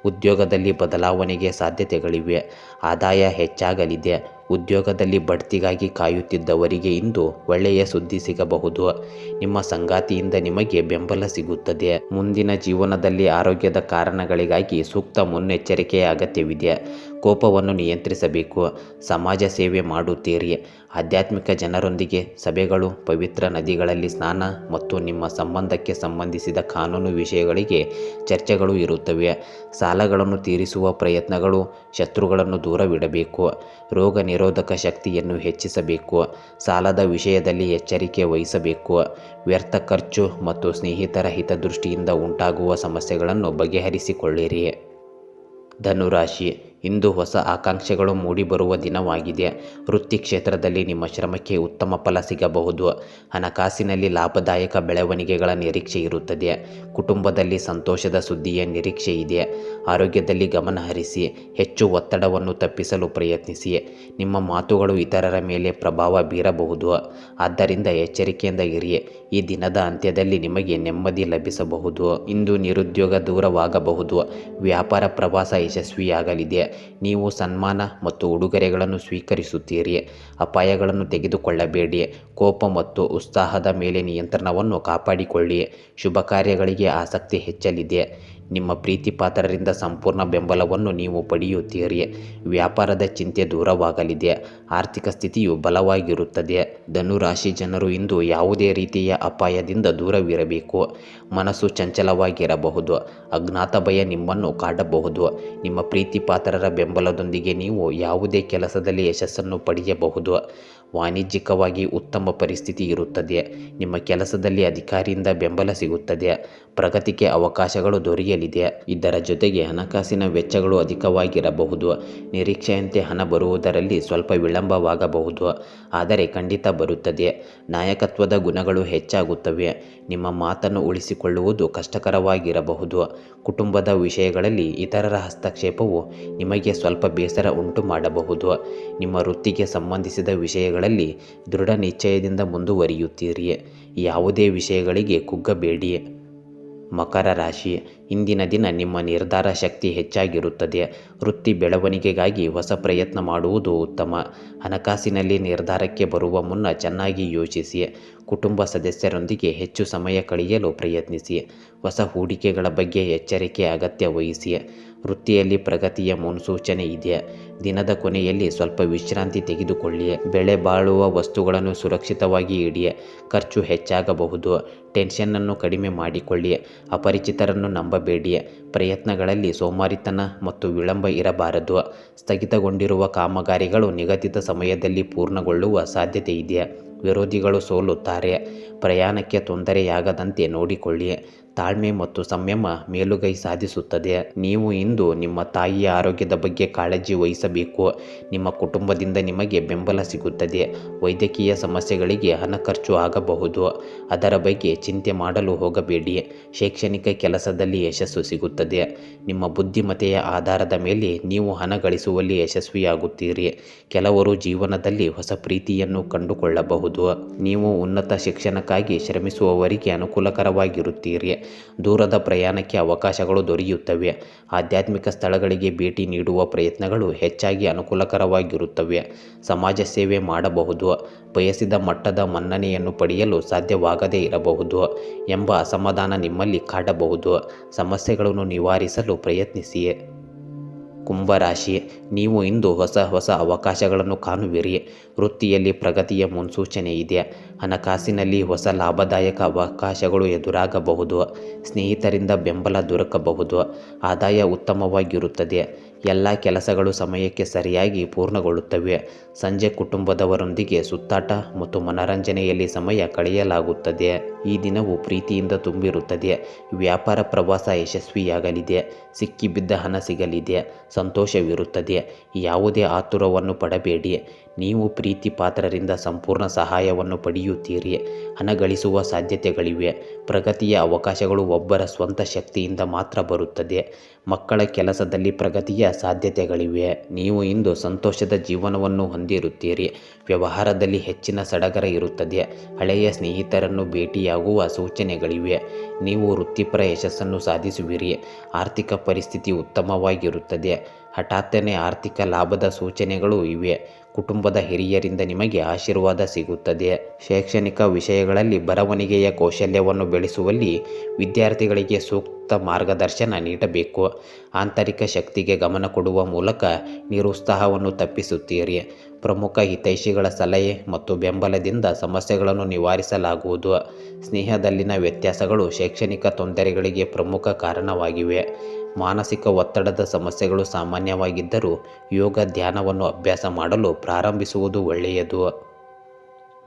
ಉದ್ಯೋಗದಲ್ಲಿ ಬದಲಾವಣೆಗೆ ಸಾಧ್ಯತೆಗಳಿವೆ. ಆದಾಯ ಹೆಚ್ಚಾಗಲಿದೆ. ಉದ್ಯೋಗದಲ್ಲಿ ಬಡ್ತಿಗಾಗಿ ಕಾಯುತ್ತಿದ್ದವರಿಗೆ ಇಂದು ಒಳ್ಳೆಯ ಸುದ್ದಿ ಸಿಗಬಹುದು. ನಿಮ್ಮ ಸಂಗಾತಿಯಿಂದ ನಿಮಗೆ ಬೆಂಬಲ ಸಿಗುತ್ತದೆ. ಮುಂದಿನ ಜೀವನದಲ್ಲಿ ಆರೋಗ್ಯದ ಕಾರಣಗಳಿಗಾಗಿ ಸೂಕ್ತ ಮುನ್ನೆಚ್ಚರಿಕೆಯ ಅಗತ್ಯವಿದೆ. ಕೋಪವನ್ನು ನಿಯಂತ್ರಿಸಬೇಕು. ಸಮಾಜ ಸೇವೆ ಮಾಡುತ್ತೀರಿ. ಆಧ್ಯಾತ್ಮಿಕ ಜನರೊಂದಿಗೆ ಸಭೆಗಳು, ಪವಿತ್ರ ನದಿಗಳಲ್ಲಿ ಸ್ನಾನ ಮತ್ತು ನಿಮ್ಮ ಸಂಬಂಧಕ್ಕೆ ಸಂಬಂಧಿಸಿದ ಕಾನೂನು ವಿಷಯಗಳಿಗೆ ಚರ್ಚೆಗಳು ಇರುತ್ತವೆ. ಸಾಲಗಳನ್ನು ತೀರಿಸುವ ಪ್ರಯತ್ನಗಳು ಶತ್ರುಗಳನ್ನು ದೂರವಿಡಬೇಕು. ರೋಗ ನಿರೋಧಕ ಶಕ್ತಿಯನ್ನು ಹೆಚ್ಚಿಸಬೇಕು. ಸಾಲದ ವಿಷಯದಲ್ಲಿ ಎಚ್ಚರಿಕೆ ವಹಿಸಬೇಕು. ವ್ಯರ್ಥ ಖರ್ಚು ಮತ್ತು ಸ್ನೇಹಿತರ ಹಿತದೃಷ್ಟಿಯಿಂದ ಉಂಟಾಗುವ ಸಮಸ್ಯೆಗಳನ್ನು ಬಗೆಹರಿಸಿಕೊಳ್ಳಿರಿ. ಧನುರಾಶಿ ಇಂದು ಹೊಸ ಆಕಾಂಕ್ಷೆಗಳು ಮೂಡಿಬರುವ ದಿನವಾಗಿದೆ. ವೃತ್ತಿ ಕ್ಷೇತ್ರದಲ್ಲಿ ನಿಮ್ಮ ಶ್ರಮಕ್ಕೆ ಉತ್ತಮ ಫಲ ಸಿಗಬಹುದು. ಹಣಕಾಸಿನಲ್ಲಿ ಲಾಭದಾಯಕ ಬೆಳವಣಿಗೆಗಳ ನಿರೀಕ್ಷೆ ಇರುತ್ತದೆ. ಕುಟುಂಬದಲ್ಲಿ ಸಂತೋಷದ ಸುದ್ದಿಯ ನಿರೀಕ್ಷೆ ಇದೆ. ಆರೋಗ್ಯದಲ್ಲಿ ಗಮನಹರಿಸಿ ಹೆಚ್ಚು ಒತ್ತಡವನ್ನು ತಪ್ಪಿಸಲು ಪ್ರಯತ್ನಿಸಿ. ನಿಮ್ಮ ಮಾತುಗಳು ಇತರರ ಮೇಲೆ ಪ್ರಭಾವ ಬೀರಬಹುದು. ಆದ್ದರಿಂದ ಎಚ್ಚರಿಕೆಯಿಂದ ಇರಿ. ಈ ದಿನದ ಅಂತ್ಯದಲ್ಲಿ ನಿಮಗೆ ನೆಮ್ಮದಿ ಲಭಿಸಬಹುದು. ಇಂದು ನಿರುದ್ಯೋಗ ದೂರವಾಗಬಹುದು. ವ್ಯಾಪಾರ ಪ್ರವಾಸ ಯಶಸ್ವಿಯಾಗಲಿದೆ. ನೀವು ಸನ್ಮಾನ ಮತ್ತು ಉಡುಗೊರೆಗಳನ್ನು ಸ್ವೀಕರಿಸುತ್ತೀರಿ. ಅಪಾಯಗಳನ್ನು ತೆಗೆದುಕೊಳ್ಳಬೇಡಿ. ಕೋಪ ಮತ್ತು ಉತ್ಸಾಹದ ಮೇಲೆ ನಿಯಂತ್ರಣವನ್ನು ಕಾಪಾಡಿಕೊಳ್ಳಿ. ಶುಭ ಕಾರ್ಯಗಳಿಗೆ ಆಸಕ್ತಿ ಹೆಚ್ಚಲಿದೆ. ನಿಮ್ಮ ಪ್ರೀತಿ ಪಾತ್ರರಿಂದ ಸಂಪೂರ್ಣ ಬೆಂಬಲವನ್ನು ನೀವು ಪಡೆಯುತ್ತೀರಿ. ವ್ಯಾಪಾರದ ಚಿಂತೆ ದೂರವಾಗಲಿದೆ. ಆರ್ಥಿಕ ಸ್ಥಿತಿಯು ಬಲವಾಗಿರುತ್ತದೆ. ಧನುರಾಶಿ ಜನರು ಇಂದು ಯಾವುದೇ ರೀತಿಯ ಅಪಾಯದಿಂದ ದೂರವಿರಬೇಕು. ಮನಸ್ಸು ಚಂಚಲವಾಗಿರಬಹುದು. ಅಜ್ಞಾತ ಭಯ ನಿಮ್ಮನ್ನು ಕಾಡಬಹುದು. ನಿಮ್ಮ ಪ್ರೀತಿ ಪಾತ್ರರ ಬೆಂಬಲದೊಂದಿಗೆ ನೀವು ಯಾವುದೇ ಕೆಲಸದಲ್ಲಿ ಯಶಸ್ಸನ್ನು ಪಡೆಯಬಹುದು. ವಾಣಿಜ್ಯಿಕವಾಗಿ ಉತ್ತಮ ಪರಿಸ್ಥಿತಿ ಇರುತ್ತದೆ. ನಿಮ್ಮ ಕೆಲಸದಲ್ಲಿ ಅಧಿಕಾರಿಯಿಂದ ಬೆಂಬಲ ಸಿಗುತ್ತದೆ. ಪ್ರಗತಿಗೆ ಅವಕಾಶಗಳು ದೊರೆಯಲಿದೆ. ಇದರ ಜೊತೆಗೆ ಹಣಕಾಸಿನ ವೆಚ್ಚಗಳು ಅಧಿಕವಾಗಿರಬಹುದು. ನಿರೀಕ್ಷೆಯಂತೆ ಹಣ ಬರುವುದರಲ್ಲಿ ಸ್ವಲ್ಪ ವಿಳಂಬವಾಗಬಹುದು. ಆದರೆ ಖಂಡಿತ ಬರುತ್ತದೆ. ನಾಯಕತ್ವದ ಗುಣಗಳು ಹೆಚ್ಚಾಗುತ್ತವೆ. ನಿಮ್ಮ ಮಾತನ್ನು ಉಳಿಸಿಕೊಳ್ಳುವುದು ಕಷ್ಟಕರವಾಗಿರಬಹುದು. ಕುಟುಂಬದ ವಿಷಯಗಳಲ್ಲಿ ಇತರರ ಹಸ್ತಕ್ಷೇಪವು ನಿಮಗೆ ಸ್ವಲ್ಪ ಬೇಸರ ಉಂಟು ಮಾಡಬಹುದು. ನಿಮ್ಮ ವೃತ್ತಿಗೆ ಸಂಬಂಧಿಸಿದ ವಿಷಯಗಳಲ್ಲಿ ದೃಢ ನಿಶ್ಚಯದಿಂದ ಮುಂದುವರಿಯುತ್ತೀರಿ ಯಾವುದೇ ವಿಷಯಗಳಿಗೆ ಕುಗ್ಗಬೇಡಿ ಮಕರ ರಾಶಿ, ಇಂದಿನ ದಿನ ನಿಮ್ಮ ನಿರ್ಧಾರ ಶಕ್ತಿ ಹೆಚ್ಚಾಗಿರುತ್ತದೆ. ವೃತ್ತಿ ಬೆಳವಣಿಗೆಗಾಗಿ ಹೊಸ ಪ್ರಯತ್ನ ಮಾಡುವುದು ಉತ್ತಮ. ಹಣಕಾಸಿನಲ್ಲಿ ನಿರ್ಧಾರಕ್ಕೆ ಬರುವ ಮುನ್ನ ಚೆನ್ನಾಗಿ ಯೋಚಿಸಿ. ಕುಟುಂಬ ಸದಸ್ಯರೊಂದಿಗೆ ಹೆಚ್ಚು ಸಮಯ ಕಳೆಯಲು ಪ್ರಯತ್ನಿಸಿ. ಹೊಸ ಹೂಡಿಕೆಗಳ ಬಗ್ಗೆ ಎಚ್ಚರಿಕೆ ಅಗತ್ಯ ವಹಿಸಿ. ವೃತ್ತಿಯಲ್ಲಿ ಪ್ರಗತಿಯ ಮುನ್ಸೂಚನೆ ಇದೆ ದಿನದ ಕೊನೆಯಲ್ಲಿ ಸ್ವಲ್ಪ ವಿಶ್ರಾಂತಿ ತೆಗೆದುಕೊಳ್ಳಿ ಬೆಳೆ ಬಾಳುವ ವಸ್ತುಗಳನ್ನು ಸುರಕ್ಷಿತವಾಗಿ ಇಡಿ ಖರ್ಚು ಹೆಚ್ಚಾಗಬಹುದು. ಟೆನ್ಷನ್ನನ್ನು ಕಡಿಮೆ ಮಾಡಿಕೊಳ್ಳಿ ಅಪರಿಚಿತರನ್ನು ನಂಬಬೇಡಿ ಪ್ರಯತ್ನಗಳಲ್ಲಿ ಸೋಮಾರಿತನ ಮತ್ತು ವಿಳಂಬ ಇರಬಾರದು. ಸ್ಥಗಿತಗೊಂಡಿರುವ ಕಾಮಗಾರಿಗಳು ನಿಗದಿತ ಸಮಯದಲ್ಲಿ ಪೂರ್ಣಗೊಳ್ಳುವ ಸಾಧ್ಯತೆ ಇದೆ ವಿರೋಧಿಗಳು ಸೋಲುತ್ತಾರೆ ಪ್ರಯಾಣಕ್ಕೆ ತೊಂದರೆಯಾಗದಂತೆ ನೋಡಿಕೊಳ್ಳಿ ತಾಳ್ಮೆ ಮತ್ತು ಸಂಯಮ ಮೇಲುಗೈ ಸಾಧಿಸುತ್ತದೆ. ನೀವು ಇಂದು ನಿಮ್ಮ ತಾಯಿಯ ಆರೋಗ್ಯದ ಬಗ್ಗೆ ಕಾಳಜಿ ವಹಿಸಬೇಕು. ನಿಮ್ಮ ಕುಟುಂಬದಿಂದ ನಿಮಗೆ ಬೆಂಬಲ ಸಿಗುತ್ತದೆ. ವೈದ್ಯಕೀಯ ಸಮಸ್ಯೆಗಳಿಗೆ ಹಣ ಖರ್ಚು ಆಗಬಹುದು. ಅದರ ಬಗ್ಗೆ ಚಿಂತೆ ಮಾಡಲು ಹೋಗಬೇಡಿ. ಶೈಕ್ಷಣಿಕ ಕೆಲಸದಲ್ಲಿ ಯಶಸ್ಸು ಸಿಗುತ್ತದೆ. ನಿಮ್ಮ ಬುದ್ಧಿಮತೆಯ ಆಧಾರದ ಮೇಲೆ ನೀವು ಹಣ ಗಳಿಸುವಲ್ಲಿ ಯಶಸ್ವಿಯಾಗುತ್ತೀರಿ. ಕೆಲವರು ಜೀವನದಲ್ಲಿ ಹೊಸ ಪ್ರೀತಿಯನ್ನು ಕಂಡುಕೊಳ್ಳಬಹುದು. ನೀವು ಉನ್ನತ ಶಿಕ್ಷಣಕ್ಕಾಗಿ ಶ್ರಮಿಸುವವರಿಗೆ ಅನುಕೂಲಕರವಾಗಿರುತ್ತೀರಿ. ದೂರದ ಪ್ರಯಾಣಕ್ಕೆ ಅವಕಾಶಗಳು ದೊರೆಯುತ್ತವೆ. ಆಧ್ಯಾತ್ಮಿಕ ಸ್ಥಳಗಳಿಗೆ ಭೇಟಿ ನೀಡುವ ಪ್ರಯತ್ನಗಳು ಹೆಚ್ಚಾಗಿ ಅನುಕೂಲಕರವಾಗಿರುತ್ತವೆ. ಸಮಾಜ ಸೇವೆ ಮಾಡಬಹುದು. ಬಯಸಿದ ಮಟ್ಟದ ಮನ್ನಣೆಯನ್ನು ಪಡೆಯಲು ಸಾಧ್ಯವಾಗದೇ ಇರಬಹುದು ಎಂಬ ಅಸಮಾಧಾನ ನಿಮ್ಮಲ್ಲಿ ಕಾಡಬಹುದು. ಸಮಸ್ಯೆಗಳನ್ನು ನಿವಾರಿಸಲು ಪ್ರಯತ್ನಿಸಿ. ಕುಂಭರಾಶಿ, ನೀವು ಇಂದು ಹೊಸ ಹೊಸ ಅವಕಾಶಗಳನ್ನು ಕಾಣುವಿರಿ. ವೃತ್ತಿಯಲ್ಲಿ ಪ್ರಗತಿಯ ಮುನ್ಸೂಚನೆ ಇದೆ. ಹಣಕಾಸಿನಲ್ಲಿ ಹೊಸ ಲಾಭದಾಯಕ ಅವಕಾಶಗಳು ಎದುರಾಗಬಹುದು. ಸ್ನೇಹಿತರಿಂದ ಬೆಂಬಲ ದೊರಕಬಹುದು. ಆದಾಯ ಉತ್ತಮವಾಗಿರುತ್ತದೆ. ಎಲ್ಲ ಕೆಲಸಗಳು ಸಮಯಕ್ಕೆ ಸರಿಯಾಗಿ ಪೂರ್ಣಗೊಳ್ಳುತ್ತವೆ. ಸಂಜೆ ಕುಟುಂಬದವರೊಂದಿಗೆ ಸುತ್ತಾಟ ಮತ್ತು ಮನರಂಜನೆಯಲ್ಲಿ ಸಮಯ ಕಳೆಯಲಾಗುತ್ತದೆ. ಈ ದಿನವು ಪ್ರೀತಿಯಿಂದ ತುಂಬಿರುತ್ತದೆ. ವ್ಯಾಪಾರ ಪ್ರವಾಸ ಯಶಸ್ವಿಯಾಗಲಿದೆ. ಸಿಕ್ಕಿಬಿದ್ದ ಹಣ ಸಿಗಲಿದೆ. ಸಂತೋಷವಿರುತ್ತದೆ. ಯಾವುದೇ ಆತುರವನ್ನು ಪಡಬೇಡಿ. ನೀವು ಪ್ರೀತಿ ಪಾತ್ರರಿಂದ ಸಂಪೂರ್ಣ ಸಹಾಯವನ್ನು ಪಡೆಯುತ್ತೀರಿ. ಹಣ ಗಳಿಸುವ ಸಾಧ್ಯತೆಗಳಿವೆ. ಪ್ರಗತಿಯ ಅವಕಾಶಗಳು ಒಬ್ಬರ ಸ್ವಂತ ಶಕ್ತಿಯಿಂದ ಮಾತ್ರ ಬರುತ್ತದೆ. ಮಕ್ಕಳ ಕೆಲಸದಲ್ಲಿ ಪ್ರಗತಿಯ ಸಾಧ್ಯತೆಗಳಿವೆ. ನೀವು ಇಂದು ಸಂತೋಷದ ಜೀವನವನ್ನು ಹೊಂದಿರುತ್ತೀರಿ. ವ್ಯವಹಾರದಲ್ಲಿ ಹೆಚ್ಚಿನ ಸಡಗರ ಇರುತ್ತದೆ. ಹಳೆಯ ಸ್ನೇಹಿತರನ್ನು ಭೇಟಿಯಾಗುವ ಸೂಚನೆಗಳಿವೆ. ನೀವು ವೃತ್ತಿಪರ ಯಶಸ್ಸನ್ನು ಸಾಧಿಸುವಿರಿ. ಆರ್ಥಿಕ ಪರಿಸ್ಥಿತಿ ಉತ್ತಮವಾಗಿರುತ್ತದೆ. ಹಠಾತ್ತನೆ ಆರ್ಥಿಕ ಲಾಭದ ಸೂಚನೆಗಳು ಇವೆ. ಕುಟುಂಬದ ಹಿರಿಯರಿಂದ ನಿಮಗೆ ಆಶೀರ್ವಾದ ಸಿಗುತ್ತದೆ. ಶೈಕ್ಷಣಿಕ ವಿಷಯಗಳಲ್ಲಿ ಬರವಣಿಗೆಯ ಕೌಶಲ್ಯವನ್ನು ಬೆಳೆಸುವಲ್ಲಿ ವಿದ್ಯಾರ್ಥಿಗಳಿಗೆ ಸೂಕ್ತ ಮಾರ್ಗದರ್ಶನ ನೀಡಬೇಕು. ಆಂತರಿಕ ಶಕ್ತಿಗೆ ಗಮನ ಕೊಡುವ ಮೂಲಕ ನಿರುತ್ಸಾಹವನ್ನು ತಪ್ಪಿಸುತ್ತೀರಿ. ಪ್ರಮುಖ ಹಿತೈಷಿಗಳ ಸಲಹೆ ಮತ್ತು ಬೆಂಬಲದಿಂದ ಸಮಸ್ಯೆಗಳನ್ನು ನಿವಾರಿಸಲಾಗುವುದು. ಸ್ನೇಹದಲ್ಲಿನ ವ್ಯತ್ಯಾಸಗಳು ಶೈಕ್ಷಣಿಕ ತೊಂದರೆಗಳಿಗೆ ಪ್ರಮುಖ ಕಾರಣವಾಗಿವೆ. ಮಾನಸಿಕ ಒತ್ತಡದ ಸಮಸ್ಯೆಗಳು ಸಾಮಾನ್ಯವಾಗಿದ್ದರೂ ಯೋಗ ಧ್ಯಾನವನ್ನು ಅಭ್ಯಾಸ ಮಾಡಲು ಪ್ರಾರಂಭಿಸುವುದು ಒಳ್ಳೆಯದು.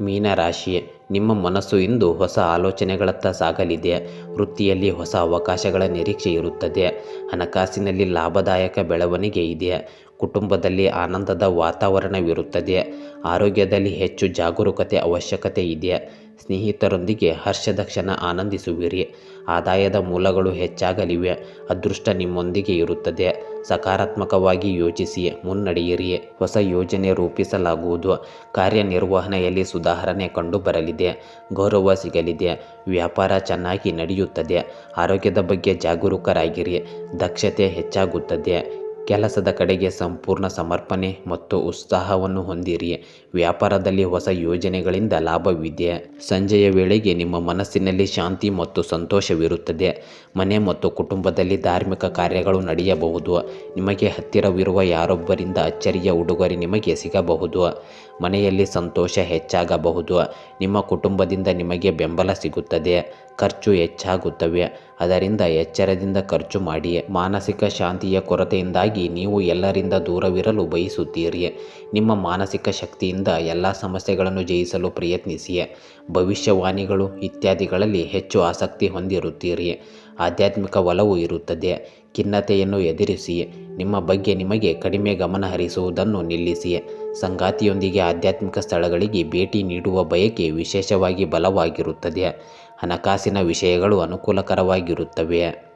ಮೀನರಾಶಿ ನಿಮ್ಮ ಮನಸ್ಸು ಇಂದು ಹೊಸ ಆಲೋಚನೆಗಳತ್ತ ಸಾಗಲಿದೆ. ವೃತ್ತಿಯಲ್ಲಿ ಹೊಸ ಅವಕಾಶಗಳ ನಿರೀಕ್ಷೆ ಇರುತ್ತದೆ. ಹಣಕಾಸಿನಲ್ಲಿ ಲಾಭದಾಯಕ ಬೆಳವಣಿಗೆ ಇದೆ. ಕುಟುಂಬದಲ್ಲಿ ಆನಂದದ ವಾತಾವರಣವಿರುತ್ತದೆ. ಆರೋಗ್ಯದಲ್ಲಿ ಹೆಚ್ಚು ಜಾಗರೂಕತೆ ಅವಶ್ಯಕತೆ ಇದೆ. ಸ್ನೇಹಿತರೊಂದಿಗೆ ಹರ್ಷದ ಕ್ಷಣ ಆನಂದಿಸುವಿರಿ. ಆದಾಯದ ಮೂಲಗಳು ಹೆಚ್ಚಾಗಲಿವೆ. ಅದೃಷ್ಟ ನಿಮ್ಮೊಂದಿಗೆ ಇರುತ್ತದೆ. ಸಕಾರಾತ್ಮಕವಾಗಿ ಯೋಚಿಸಿ, ಮುನ್ನಡೆಯಿರಿ. ಹೊಸ ಯೋಜನೆ ರೂಪಿಸಲಾಗುವುದು. ಕಾರ್ಯನಿರ್ವಹಣೆಯಲ್ಲಿ ಸುಧಾರಣೆ ಕಂಡುಬರಲಿದೆ. ಗೌರವ ಸಿಗಲಿದೆ. ವ್ಯಾಪಾರ ಚೆನ್ನಾಗಿ ನಡೆಯುತ್ತದೆ. ಆರೋಗ್ಯದ ಬಗ್ಗೆ ಜಾಗರೂಕರಾಗಿರಿ. ದಕ್ಷತೆ ಹೆಚ್ಚಾಗುತ್ತದೆ. ಕೆಲಸದ ಕಡೆಗೆ ಸಂಪೂರ್ಣ ಸಮರ್ಪಣೆ ಮತ್ತು ಉತ್ಸಾಹವನ್ನು ಹೊಂದಿರಿ. ವ್ಯಾಪಾರದಲ್ಲಿ ಹೊಸ ಯೋಜನೆಗಳಿಂದ ಲಾಭವಿದೆ. ಸಂಜೆಯ ವೇಳೆಗೆ ನಿಮ್ಮ ಮನಸ್ಸಿನಲ್ಲಿ ಶಾಂತಿ ಮತ್ತು ಸಂತೋಷವಿರುತ್ತದೆ. ಮನೆ ಮತ್ತು ಕುಟುಂಬದಲ್ಲಿ ಧಾರ್ಮಿಕ ಕಾರ್ಯಗಳು ನಡೆಯಬಹುದು. ನಿಮಗೆ ಹತ್ತಿರವಿರುವ ಯಾರೊಬ್ಬರಿಂದ ಅಚ್ಚರಿಯ ಉಡುಗೊರೆ ನಿಮಗೆ ಸಿಗಬಹುದು. ಮನೆಯಲ್ಲಿ ಸಂತೋಷ ಹೆಚ್ಚಾಗಬಹುದು. ನಿಮ್ಮ ಕುಟುಂಬದಿಂದ ನಿಮಗೆ ಬೆಂಬಲ ಸಿಗುತ್ತದೆ. ಖರ್ಚು ಹೆಚ್ಚಾಗುತ್ತವೆ. ಅದರಿಂದ ಎಚ್ಚರದಿಂದ ಖರ್ಚು ಮಾಡಿ, ಮಾನಸಿಕ ಶಾಂತಿಯ ಕೊರತೆಯಿಂದಾಗಿ ನೀವು ಎಲ್ಲರಿಂದ ದೂರವಿರಲು ಬಯಸುತ್ತೀರಿ. ನಿಮ್ಮ ಮಾನಸಿಕ ಶಕ್ತಿಯಿಂದ ಎಲ್ಲ ಸಮಸ್ಯೆಗಳನ್ನು ಜಯಿಸಲು ಪ್ರಯತ್ನಿಸಿ. ಭವಿಷ್ಯವಾಣಿಗಳು ಇತ್ಯಾದಿಗಳಲ್ಲಿ ಹೆಚ್ಚು ಆಸಕ್ತಿ ಹೊಂದಿರುತ್ತೀರಿ. ಆಧ್ಯಾತ್ಮಿಕ ಒಲವು ಇರುತ್ತದೆ. ಖಿನ್ನತೆಯನ್ನು ಎದುರಿಸಿ, ನಿಮ್ಮ ಬಗ್ಗೆ ನಿಮಗೆ ಕಡಿಮೆ ಗಮನ ಹರಿಸುವುದನ್ನು ನಿಲ್ಲಿಸಿ. ಸಂಗಾತಿಯೊಂದಿಗೆ ಆಧ್ಯಾತ್ಮಿಕ ಸ್ಥಳಗಳಿಗೆ ಭೇಟಿ ನೀಡುವ ಬಯಕೆ ವಿಶೇಷವಾಗಿ ಬಲವಾಗಿರುತ್ತದೆ. ಹಣಕಾಸಿನ ವಿಷಯಗಳು ಅನುಕೂಲಕರವಾಗಿರುತ್ತವೆ.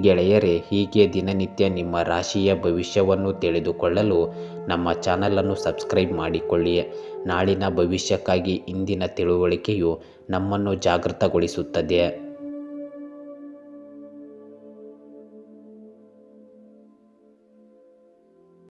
ಗೆಳೆಯರೇ, ಹೀಗೆ ದಿನನಿತ್ಯ ನಿಮ್ಮ ರಾಶಿಯ ಭವಿಷ್ಯವನ್ನು ತಿಳಿದುಕೊಳ್ಳಲು ನಮ್ಮ ಚಾನಲನ್ನು ಸಬ್ಸ್ಕ್ರೈಬ್ ಮಾಡಿಕೊಳ್ಳಿ. ನಾಳಿನ ಭವಿಷ್ಯಕ್ಕಾಗಿ ಇಂದಿನ ತಿಳುವಳಿಕೆಯು ನಮ್ಮನ್ನು ಜಾಗೃತಗೊಳಿಸುತ್ತದೆ.